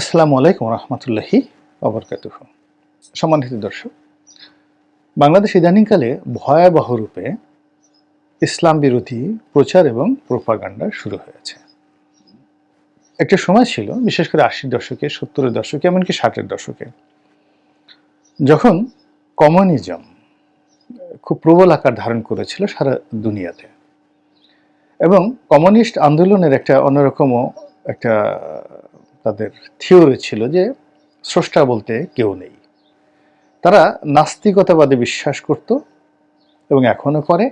আসসালামু আলাইকুম রহমতুল্লাহি অবরকাতুহ সম্মানিত দর্শক, বাংলাদেশ ইদানিংকালে ভয়াবহ রূপে ইসলাম বিরোধী প্রচার এবং প্রোপাগান্ডা শুরু হয়েছে। একটা সময় ছিল, বিশেষ করে আশির দশকে, সত্তরের দশকে, এমনকি ষাটের দশকে, যখন কমিউনিজম খুব প্রবল আকার ধারণ করেছিল সারা দুনিয়াতে এবং কমিউনিস্ট আন্দোলনের একটা অন্যরকমও একটা তাদের থিওরি ছিল যে স্রষ্টা বলতে কেউ নেই। তারা নাস্তিকতাবাদে বিশ্বাস করত এবং এখনও করে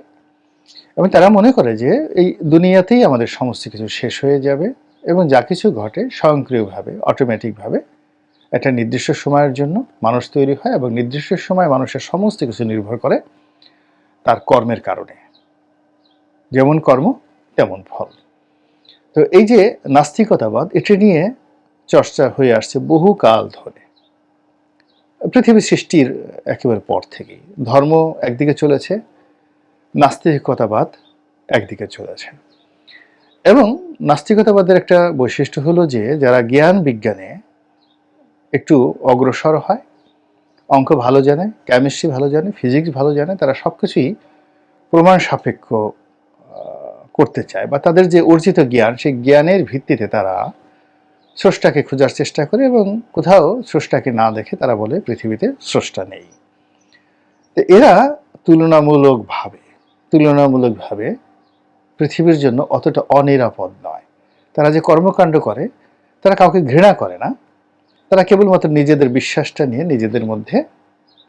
এবং তারা মনে করে যে এই দুনিয়াতেই আমাদের সমস্ত কিছু শেষ হয়ে যাবে এবং যা কিছু ঘটে স্বয়ংক্রিয়ভাবে অটোমেটিকভাবে একটা নির্দিষ্ট সময়ের জন্য মানুষ তৈরি হয় এবং নির্দিষ্ট সময় মানুষের সমস্ত কিছু নির্ভর করে তার কর্মের কারণে। যেমন কর্ম, তেমন ফল। তো এই যে নাস্তিকতাবাদ, এটি নিয়ে চর্চা হয়ে আসছে বহু কাল ধরে। পৃথিবী সৃষ্টির একেবারে পর থেকেই। ধর্ম একদিকে চলেছে, নাস্তিকতাবাদ একদিকে চলেছে। এবং নাস্তিকতাবাদের একটা বৈশিষ্ট্য হলো যে, যারা জ্ঞান বিজ্ঞানে একটু অগ্রসর হয়, অঙ্ক ভালো জানে কেমিস্ট্রি ভালো জানে ফিজিক্স ভালো জানে, তারা সব কিছুই প্রমাণ সাপেক্ষ করতে চায়। বা তাদের যে অর্জিত জ্ঞান, সেই জ্ঞানের ভিত্তিতে তারা স্রষ্টাকে খোঁজার চেষ্টা করে এবং কোথাও স্রষ্টাকে না দেখে তারা বলে পৃথিবীতে স্রষ্টা নেই। তো এরা তুলনামূলকভাবে তুলনামূলকভাবে পৃথিবীর জন্য অতটা অনিরাপদ নয়। তারা যে কর্মকাণ্ড করে, তারা কাউকে ঘৃণা করে না। তারা কেবলমাত্র নিজেদের বিশ্বাসটা নিয়ে নিজেদের মধ্যে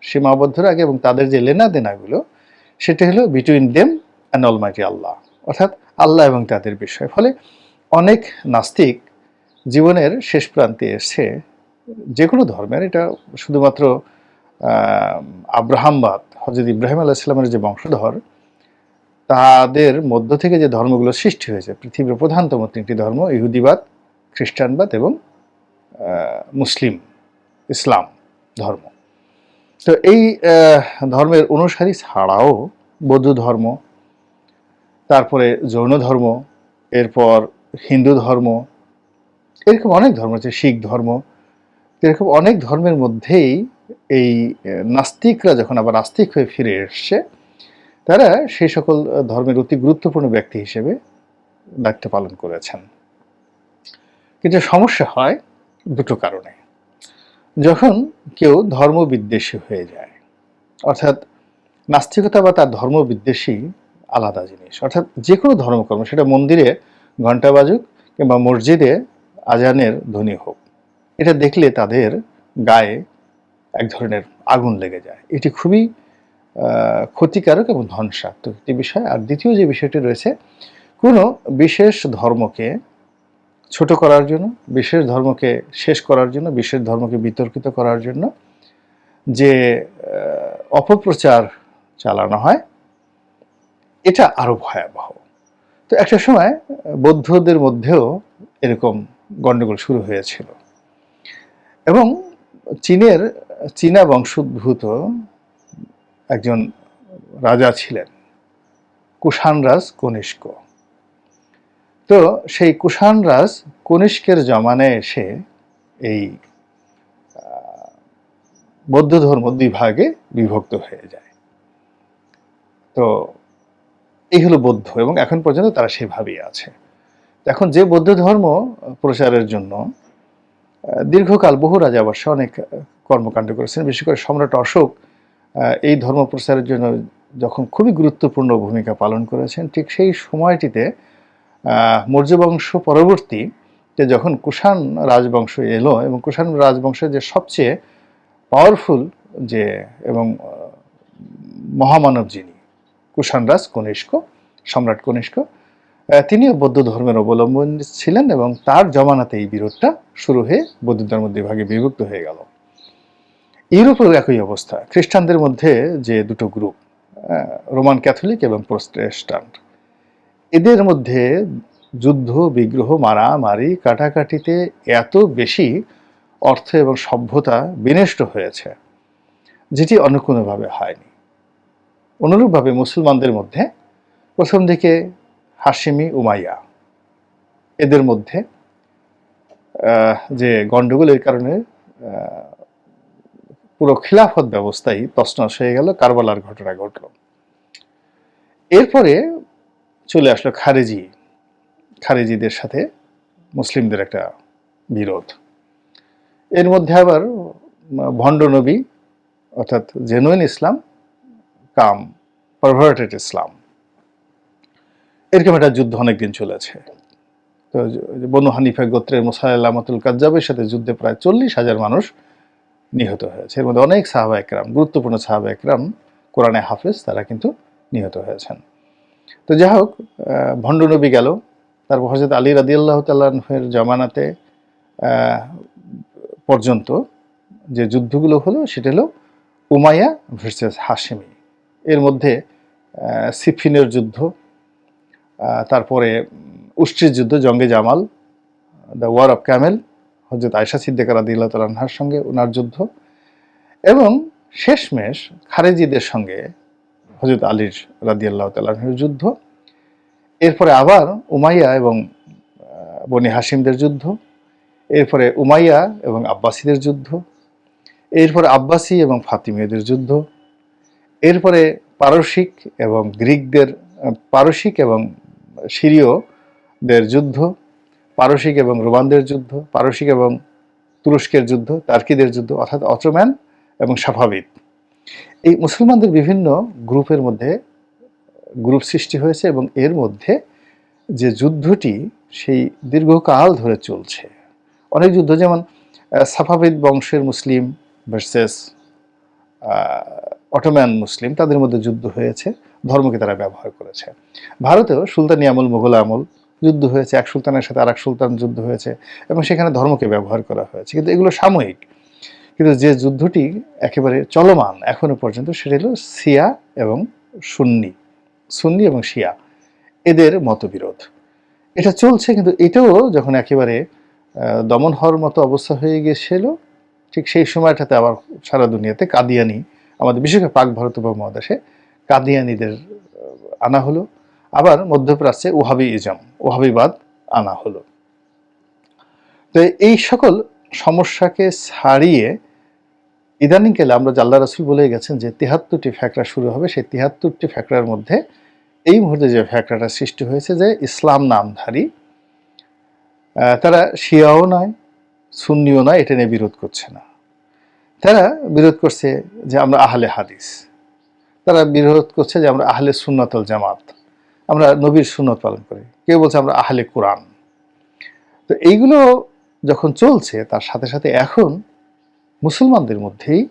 সীমাবদ্ধ রাখে এবং তাদের যে লেনা দেনাগুলো সেটা হলো between them and almighty Allah অর্থাৎ আল্লাহ এবং তাদের বিষয়। ফলে অনেক নাস্তিক জীবনের শেষ প্রান্তে এসে যে কোনো ধর্মের, এটা শুধুমাত্র আব্রাহামবাদ হজরত ইব্রাহিম আল্লাহ ইসলামের যে বংশধর, তাদের মধ্য থেকে যে ধর্মগুলো সৃষ্টি হয়েছে, পৃথিবীর প্রধানতম তিনটি ধর্ম, ইহুদিবাদ, খ্রিস্টানবাদ এবং মুসলিম, ইসলাম ধর্ম। তো এই ধর্মের অনুসারী ছাড়াও বৌদ্ধ ধর্ম, তারপরে জৈন ধর্ম, এরপর হিন্দু ধর্ম এরকম অনেক ধর্ম আছে, শিখ ধর্ম। এরকম অনেক ধর্মের মধ্যেই এই নাস্তিকরা যখন আবার নাস্তিক হয়ে ফিরে এসছে, তারা সেই সকল ধর্মের অতি গুরুত্বপূর্ণ ব্যক্তি হিসেবে দায়িত্ব পালন করেছেন। কিন্তু সমস্যা হয় দুটো কারণে। যখন কেউ ধর্ম বিদ্বেষী হয়ে যায়, অর্থাৎ নাস্তিকতা বা তার ধর্ম বিদ্বেষী আলাদা জিনিস, অর্থাৎ যে কোনো ধর্মকর্ম, সেটা মন্দিরে ঘণ্টা বাজুক কিংবা মসজিদে আজানের ধ্বনি হোক। এটা দেখলে তাদের গায়ে এক ধরনের আগুন লেগে যায়। এটি খুবই ক্ষতিকারক এবং ধ্বংসাত্মক একটি বিষয়। আর দ্বিতীয় যে বিষয়টি রয়েছে, কোনো বিশেষ ধর্মকে ছোট করার জন্য, বিশেষ ধর্মকে শেষ করার জন্য, বিশেষ ধর্মকে বিতর্কিত করার জন্য যে অপপ্রচার চালানো হয়, এটা আরও ভয়াবহ। তো একটা সময় বৌদ্ধদের মধ্যেও এরকম গণ্ডগোল শুরু হয়েছিল। এবং চীনের, চীনা বংশোদ্ভূত একজন রাজা ছিলেন কুষাণ রাজ কনিষ্ক। তো সেই কুষাণ রাজ কনিষ্কের জমানায় এসে এই বৌদ্ধ ধর্ম দুই ভাগে বিভক্ত হয়ে যায়। তো এই হলো বৌদ্ধ এবং এখন পর্যন্ত তারা সেভাবেই আছে। এখন যে বৌদ্ধ ধর্ম প্রচারের জন্য দীর্ঘকাল বহু রাজা রাজাবর্ষ অনেক কর্মকাণ্ড করেছেন। বিশেষ করে সম্রাট অশোক এই ধর্ম প্রচারের জন্য যখন খুবই গুরুত্বপূর্ণ ভূমিকা পালন করেছেন, ঠিক সেই সময়টিতে মৌর্য বংশ পরবর্তী যে যখন কুষাণ রাজবংশ এলো এবং কুষাণ রাজবংশের যে সবচেয়ে পাওয়ারফুল যে এবং মহামানব যিনি কুষাণ রাজ কনিষ্ক, সম্রাট কনিষ্ক তিনিও বৌদ্ধ ধর্মের অবলম্বন ছিলেন এবং তার জমানাতে এই বিরোধটা শুরু হয়ে বৌদ্ধ ধর্ম দুই বিভক্ত হয়ে গেল। ইউরোপেও একই অবস্থা। খ্রিস্টানদের মধ্যে যে দুটো গ্রুপ রোমান ক্যাথলিক এবং প্রোস্টেস্টান্ট এদের মধ্যে যুদ্ধ, বিগ্রহ, মারামারি, কাটাকাটিতে এত বেশি অর্থ এবং সভ্যতা বিনষ্ট হয়েছে, যেটি অন্য কোনোভাবে হয়নি। অনুরূপভাবে মুসলমানদের মধ্যে প্রথম দিকে হাসিমি উমাইয়া। এদের মধ্যে যে গণ্ডগোলের কারণে পুরো খিলাফত ব্যবস্থাই তছনছ হয়ে গেল, কারবালার ঘটনা ঘটল। এরপরে চলে আসলো খারেজি। খারেজিদের সাথে মুসলিমদের একটা বিরোধ। এর মধ্যে আবার ভণ্ড নবী, অর্থাৎ জেনুইন ইসলাম কাম পারভার্টেড ইসলাম। এরকম একটা যুদ্ধ অনেকদিন চলেছে। তো বনু হানিফা গোত্রের মুসাইলামাতুল কাজ্জাবের সাথে যুদ্ধে প্রায় চল্লিশ হাজার মানুষ নিহত হয়েছে। এর মধ্যে অনেক সাহাবা একরাম গুরুত্বপূর্ণ সাহাবা একরাম কোরআনে হাফেজ তারা কিন্তু নিহত হয়েছেন। তো যাই হোক আহ, ভণ্ড নবী গেল। তারপর হজরত আলী রাদি আল্লাহ তাল্লাহের জমানাতে পর্যন্ত যে যুদ্ধগুলো হলো সেটা হলো উমাইয়া ভার্সেস হাশেমি। এর মধ্যে সিফিনের যুদ্ধ তারপরে উষ্ট্রির যুদ্ধ, জঙ্গে জামাল, দ্য ওয়ার অফ ক্যামেল হজরত আয়সা সিদ্দিকা রাদিল্লাহ তালাহার সঙ্গে ওনার যুদ্ধ এবং শেষমেশ খারেজিদের সঙ্গে হজরত আলীর রাদিয়াল্লাহ তালাহের যুদ্ধ। এরপরে আবার উমাইয়া এবং বনি হাসিমদের যুদ্ধ, এরপরে উমাইয়া এবং আব্বাসীদের যুদ্ধ, এরপরে আব্বাসী এবং ফাতিমীয়দের যুদ্ধ, এরপরে পারসিক এবং গ্রিকদের, পারসিক এবং সিরীয়দের যুদ্ধ, পারসিক এবং রোমানদের যুদ্ধ, পারসিক এবং তুরস্কের যুদ্ধ, তার্কিদের যুদ্ধ, অর্থাৎ অটোম্যান এবং সাফাবিদ। এই মুসলমানদের বিভিন্ন গ্রুপের মধ্যে গ্রুপ সৃষ্টি হয়েছে এবং এর মধ্যে যে যুদ্ধটি সেই দীর্ঘকাল ধরে চলছে। অনেক যুদ্ধ, যেমন সাফাবিদ বংশের মুসলিম ভার্সেস অটোম্যান মুসলিম, তাদের মধ্যে যুদ্ধ হয়েছে। ধর্মকে তারা ব্যবহার করেছে। ভারতেও সুলতানি আমল মোগল আমল যুদ্ধ হয়েছে, এক সুলতানের সাথে আর এক সুলতান যুদ্ধ হয়েছে এবং সেখানে ধর্মকে ব্যবহার করা হয়েছে। কিন্তু এগুলো সাময়িক। কিন্তু যে যুদ্ধটি একেবারে চলমান এখনও পর্যন্ত সেটা হলো সিয়া এবং সুন্নি সুন্নি এবং শিয়া, এদের মতবিরোধ। এটা চলছে কিন্তু এটাও যখন একেবারে দমন হওয়ার মতো অবস্থা হয়ে গিয়েছিল ঠিক সেই সময়টাতে আবার সারা দুনিয়াতে কাদিয়ানি, আমাদের বিশেষ করে পাক ভারত উপমহাদেশে কাদিয়ানিদের আনা হলো। আবার মধ্যপ্রাচ্যে ওহাবি ইজম, ওহাবিবাদ আনা হলো। তো এই সকল সমস্যাকে ছাড়িয়ে ইদানিংকালে আমরা জাল্লা রাসুল বলে গেছেন যে তিহাত্তরটি ফ্যাকরা শুরু হবে। সেই তিহাত্তরটি ফ্যাকরার মধ্যে এই মুহূর্তে যে ফ্যাকরাটা সৃষ্টি হয়েছে যে ইসলাম নামধারী তারা শিয়াও নয়, সুন্নিও নয়, এটা নিয়ে বিরোধ করছে না। তারা বিরোধ করছে যে আমরা আহলে হাদিস। তারা বিরোধ করছে যে আমরা আহলে সুন্নাতল জামাত। আমরা নবীর সুন্নত পালন করি। কেউ বলছে আমরা আহলে কোরআন। তো এইগুলো যখন চলছে, তার সাথে সাথে এখন মুসলমানদের মধ্যেই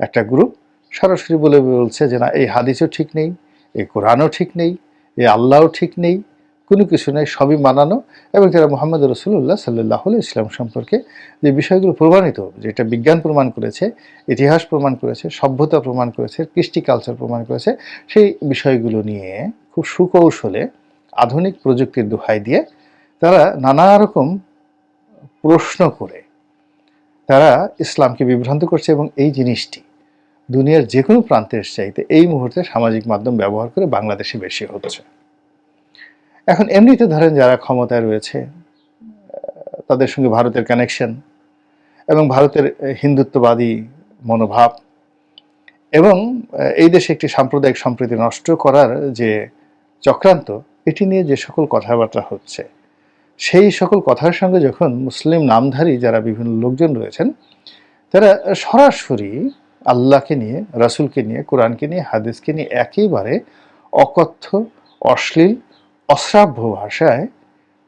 একটা গ্রুপ সরাসরি বলে বলছে যে, না, এই হাদিসও ঠিক নেই, এই কোরআনও ঠিক নেই, এই আল্লাহও ঠিক নেই। কোনো কিছু নেই, সবই মানানো এবং তারা মোহাম্মদ রসুল্লাহ সাল্লাহ ইসলাম সম্পর্কে যে বিষয়গুলো প্রমাণিত, যেটা বিজ্ঞান প্রমাণ করেছে, ইতিহাস প্রমাণ করেছে, সভ্যতা প্রমাণ করেছে, কৃষ্টি কালচার প্রমাণ করেছে, সেই বিষয়গুলো নিয়ে খুব সুকৌশলে আধুনিক প্রযুক্তির দোহাই দিয়ে তারা নানা রকম প্রশ্ন করে। তারা ইসলামকে বিভ্রান্ত করছে এবং এই জিনিসটি দুনিয়ার যে কোনো প্রান্তের চাইতে এই মুহূর্তে সামাজিক মাধ্যম ব্যবহার করে বাংলাদেশে বেশি হচ্ছে। এখন এমনিতে ধরেন যারা ক্ষমতায় রয়েছে তাদের সঙ্গে ভারতের কানেকশন এবং ভারতের হিন্দুত্ববাদী মনোভাব এবং এই দেশে একটি সাম্প্রদায়িক সম্প্রীতি নষ্ট করার যে চক্রান্ত, এটি নিয়ে যে সকল কথাবার্তা হচ্ছে, সেই সকল কথার সঙ্গে যখন মুসলিম নামধারী যারা বিভিন্ন লোকজন রয়েছেন, তারা সরাসরি আল্লাহকে নিয়ে, রাসূলকে নিয়ে, কোরআনকে নিয়ে, হাদিসকে নিয়ে একেবারে অকথ্য, অশ্লীল অশ্রাব্য ভাষায়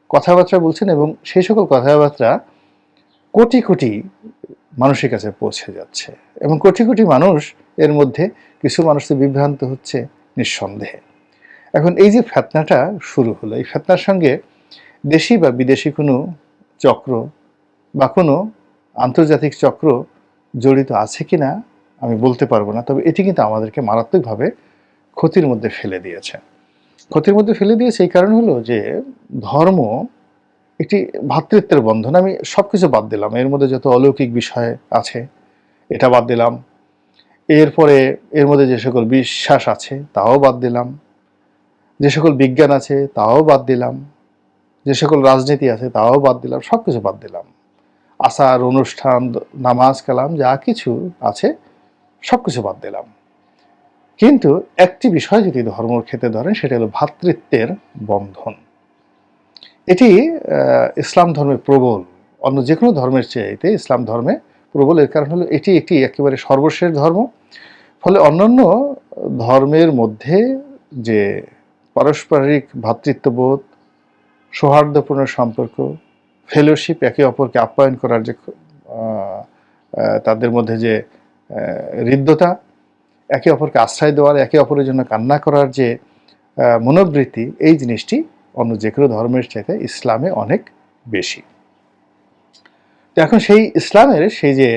কথাবার্তা বলছেন এবং সেই সকল কথাবার্তা কোটি কোটি মানুষের কাছে পৌঁছে যাচ্ছে এবং কোটি কোটি মানুষ এর মধ্যে কিছু মানুষ তো বিভ্রান্ত হচ্ছে নিঃসন্দেহে। এখন এই যে ফেতনাটা শুরু হলো, এই ফেতনার সঙ্গে দেশি বা বিদেশি কোনো চক্র বা কোনো আন্তর্জাতিক চক্র জড়িত আছে কি না আমি বলতে পারব না, তবে এটি কিন্তু আমাদেরকে মারাত্মকভাবে ক্ষতির মধ্যে ফেলে দিয়েছে। ক্ষতির মধ্যে ফেলে দিয়েছে এই কারণ হলো যে ধর্ম একটি ভ্রাতৃত্বের বন্ধন। আমি সব কিছু বাদ দিলাম। এর মধ্যে যত অলৌকিক বিষয় আছে, এটা বাদ দিলাম। এরপরে এর মধ্যে যে সকল বিশ্বাস আছে, তাও বাদ দিলাম। যে সকল বিজ্ঞান আছে, তাও বাদ দিলাম। যে সকল রাজনীতি আছে, তাও বাদ দিলাম। সব কিছু বাদ দিলাম। আসার অনুষ্ঠান, নামাজ, কালাম, যা কিছু আছে সব কিছু বাদ দিলাম। কিন্তু একটি বিষয় যদি ধর্মর ক্ষেত্রে ধরেন, সেটা হলো ভ্রাতৃত্বের বন্ধন। এটি ইসলাম ধর্মে প্রবল। অন্য যে কোনো ধর্মের চাইতে ইসলাম ধর্মে প্রবল। এর কারণ হলো এটি একটি একেবারে সর্বশেষ ধর্ম। ফলে অন্যান্য ধর্মের মধ্যে যে পারস্পরিক ভ্রাতৃত্ববোধ সৌহার্দ্যপূর্ণ সম্পর্ক ফেলোশিপ একে অপরকে আপ্যায়ন করার যে তাদের মধ্যে যে হৃদ্যতা একে অপরকে আশ্রয় দেওয়ার, একে অপরের জন্য কান্না করার যে মনোবৃত্তি, এই জিনিসটি অন্য যে কোনো ধর্মের চাইতে ইসলামে অনেক বেশি। তো এখন সেই ইসলামের সেই যে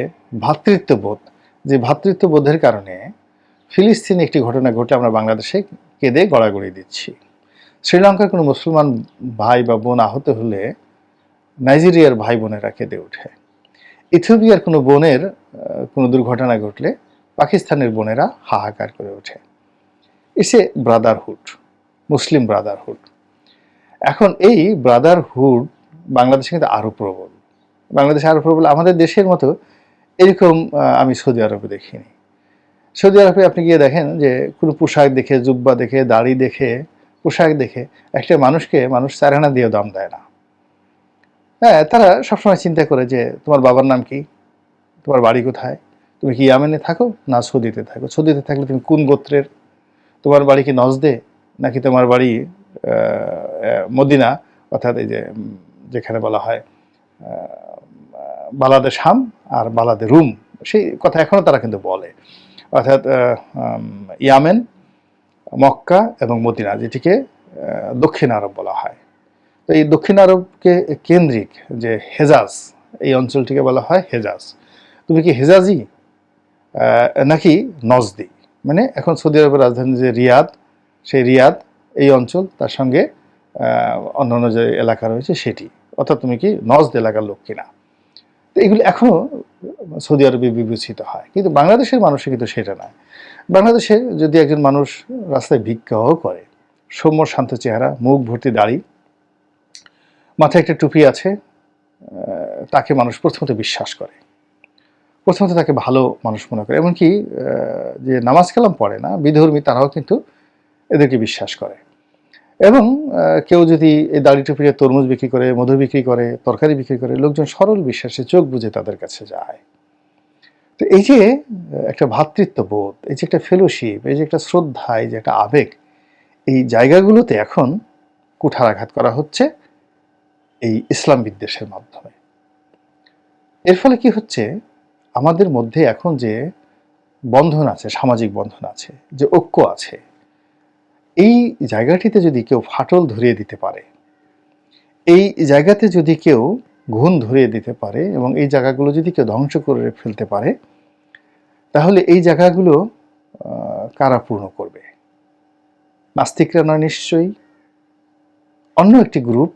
ভ্রাতৃত্ববোধ যে ভ্রাতৃত্ববোধের কারণে ফিলিস্তিনে একটি ঘটনা ঘটে, আমরা বাংলাদেশে কেঁদে গড়াগড়ি দিচ্ছি। শ্রীলঙ্কার কোনো মুসলমান ভাই বা বোন আহত হলে নাইজেরিয়ার ভাই বোনেরা কেঁদে ওঠে। ইথিওপিয়ার কোনো বোনের কোনো দুর্ঘটনা ঘটলে পাকিস্তানের বোনেরা হাহাকার করে ওঠে। It's a brotherhood Muslim brotherhood এখন এই ব্রাদারহুড বাংলাদেশে কিন্তু আরও প্রবল। বাংলাদেশে আরও প্রবল, আমাদের দেশের মতো এরকম আমি সৌদি আরবে দেখিনি। সৌদি আরবে আপনি গিয়ে দেখেন যে কোনো পোশাক দেখে, জুব্বা দেখে, দাড়ি দেখে, পোশাক দেখে একটা মানুষকে মানুষ চারানা দিয়ে দাম দেয় না। হ্যাঁ তারা সবসময় চিন্তা করে যে তোমার বাবার নাম কি? তোমার বাড়ি কোথায়? তুমি কি ইয়ামেনে থাকো না সৌদিতে থাকো? সৌদিতে থাকলে তুমি কোন গোত্রের? তোমার বাড়ি কি নজদে? নাকি তোমার বাড়ি মদিনা? অর্থাৎ এই যে যেখানে বলা হয় বালাদে শাম আর বালাদে রুম। সেই কথা এখনও তারা কিন্তু বলে। অর্থাৎ ইয়ামেন, মক্কা এবং মদিনা, যেটিকে দক্ষিণ আরব বলা হয়। তো এই দক্ষিণ আরবকে কেন্দ্রিক যে হেজাজ, এই অঞ্চলটিকে বলা হয় হেজাজ। তুমি কি হেজাজি? নাকি নজদি? মানে এখন সৌদি আরবের রাজধানী যে রিয়াদ সেই রিয়াদ এই অঞ্চল তার সঙ্গে আহ, অন্যান্য যে এলাকা রয়েছে সেটি। অর্থাৎ তুমি কি নজদ এলাকার লোক কিনা? তো এগুলো এখনও সৌদি আরবে বিবেচিত হয়। কিন্তু বাংলাদেশের মানুষের কিন্তু সেটা নয়। বাংলাদেশে যদি একজন মানুষ রাস্তায় ভিক্ষাও করে সৌম্য শান্ত চেহারা মুখ ভর্তি দাড়ি মাথায় একটা টুপি আছে তাকে মানুষ প্রথমত বিশ্বাস করে। প্রথমত তাকে ভালো মানুষ মনে করে। এমনকি যে নামাজ কালাম পড়ে না, বিধর্মী তারাও কিন্তু এদেরকে বিশ্বাস করে। এবং কেউ যদি এই দাড়ি টুপিতে তরমুজ বিক্রি করে, মধু বিক্রি করে, তরকারি বিক্রি করে, লোকজন সরল বিশ্বাসে চোখ বুঝে তাদের কাছে যায়। তো এই যে, একটা ভ্রাতৃত্ববোধ এই যে একটা ফেলোশিপ এই যে একটা শ্রদ্ধা, এই যে একটা আবেগ, এই জায়গাগুলোতে এখন কুঠারাঘাত করা হচ্ছে এই ইসলাম বিদ্বেষের মাধ্যমে। এর ফলে কি হচ্ছে? আমাদের মধ্যে এখন যে বন্ধন আছে, সামাজিক বন্ধন আছে, যে ঐক্য আছে, এই জায়গাটিতে যদি কেউ ফাটল ধরিয়ে দিতে পারে, এই জায়গাতে যদি কেউ ঘুণ ধরিয়ে দিতে পারে এবং এই জায়গাগুলো যদি কেউ ধ্বংস করে ফেলতে পারে, তাহলে এই জায়গাগুলো কারা পূর্ণ করবে? নাস্তিকরা নয় নিশ্চয়ই। অন্য একটি গ্রুপ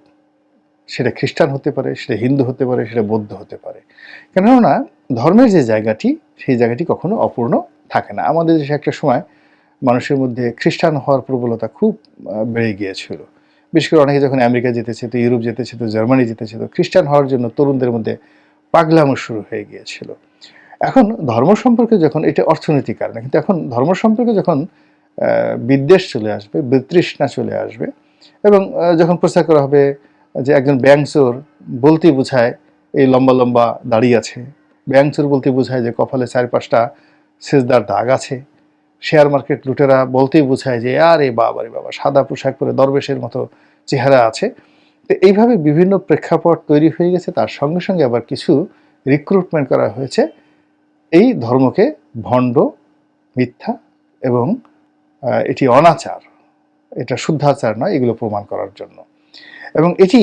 সেটা খ্রিস্টান হতে পারে, সেটা হিন্দু হতে পারে, সেটা বৌদ্ধ হতে পারে। কেননা ধর্মের যে জায়গাটি, সেই জায়গাটি কখনো অপূর্ণ থাকে না। আমাদের দেশে একটা সময় মানুষের মধ্যে খ্রিস্টান হওয়ার প্রবলতা খুব বেড়ে গিয়েছিল। বিশেষ করে অনেকে যখন আমেরিকা যেতেছে তো ইউরোপ যেতেছে তো জার্মানি যেতেছে তো খ্রিস্টান হওয়ার জন্য তরুণদের মধ্যে পাগলামো শুরু হয়ে গিয়েছিল। এখন ধর্ম সম্পর্কে যখন, এটা অর্থনৈতিক কারণে, কিন্তু এখন ধর্ম সম্পর্কে যখন বিদ্বেষ চলে আসবে, বিতৃষ্ণা চলে আসবে, এবং যখন প্রচার করা হবে যে একজন ব্যাংচোর বলতে বোঝায় এই লম্বা লম্বা দাড়ি আছে। ব্যাংচোর বলতে বোঝায় যে কপালে চার পাঁচটা সেজদার দাগ আছে। শেয়ার মার্কেট লুটেরা বলতেই বোঝায় যে, আরে বাবা রে বাবা, সাদা পোশাক পরে দরবেশের মতো চেহারা আছে। তো এইভাবে বিভিন্ন প্রেক্ষাপট তৈরি হয়ে গেছে। তার সঙ্গে সঙ্গে আবার কিছু রিক্রুটমেন্ট করা হয়েছে। এই ধর্মকে ভণ্ড, মিথ্যা এবং এটি অনাচার, এটা শুদ্ধাচার নয়, এগুলো প্রমাণ করার জন্য। এবং এটি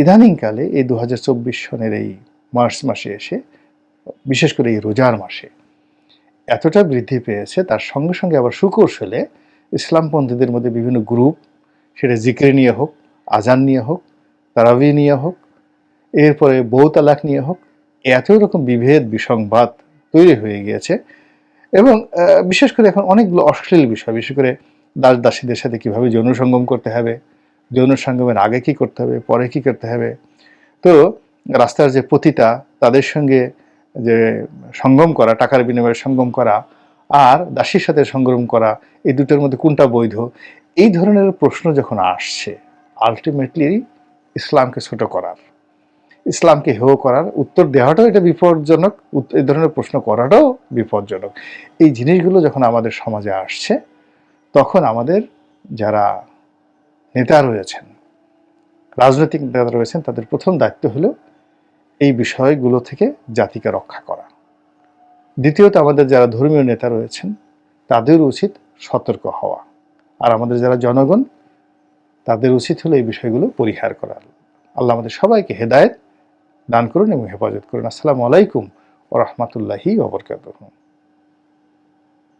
ইদানিংকালে এই দু হাজার চব্বিশ সনের এই মার্চ মাসে এসে, বিশেষ করে এই রোজার মাসে, এতটা বৃদ্ধি পেয়েছে। তার সঙ্গে সঙ্গে আবার সুকৌশলে ইসলামপন্থীদের মধ্যে বিভিন্ন গ্রুপ, সেটা জিক্রে নিয়ে হোক আজান নিয়ে হোক, তারাবি নিয়ে হোক, এরপরে বউ তালাক নিয়ে হোক, এত রকম বিভেদ, বিসংবাদ তৈরি হয়ে গিয়েছে। এবং বিশেষ করে এখন অনেকগুলো অশ্লীল বিষয়, বিশেষ করে দাস দাসীদের সাথে কীভাবে যৌন সঙ্গম করতে হবে যৌন সঙ্গমের আগে কি করতে হবে, পরে কি করতে হবে? তো রাস্তার যে পতিতা তাদের সঙ্গে যে সঙ্গম করা, টাকার বিনিময়ে সঙ্গম করা আর দাসীর সাথে সংগ্রাম করা, এই দুটোর মধ্যে কোনটা বৈধ? এই ধরনের প্রশ্ন যখন আসছে আলটিমেটলি ইসলামকে ছোট করার। ইসলামকে হেয় করার উত্তর দেওয়াটাও এটা বিপজ্জনক এই ধরনের প্রশ্ন করাটাও বিপজ্জনক। এই জিনিসগুলো যখন আমাদের সমাজে আসছে, তখন আমাদের যারা নেতা রয়েছেন, রাজনৈতিক নেতা রয়েছেন, তাদের প্রথম দায়িত্ব হলো এই বিষয়গুলো থেকে জাতিকে রক্ষা করা। দ্বিতীয়ত আমাদের যারা ধর্মীয় নেতা রয়েছেন, তাদের উচিত সতর্ক হওয়া। আর আমাদের যারা জনগণ, তাদের উচিত হলো এই বিষয়গুলো পরিহার করা আল্লাহ আমাদের সবাইকে হেদায়েত দান করুন এবং হেফাজত করুন। আসসালামু আলাইকুম ও রহমতুল্লাহি ওবরকাতুহ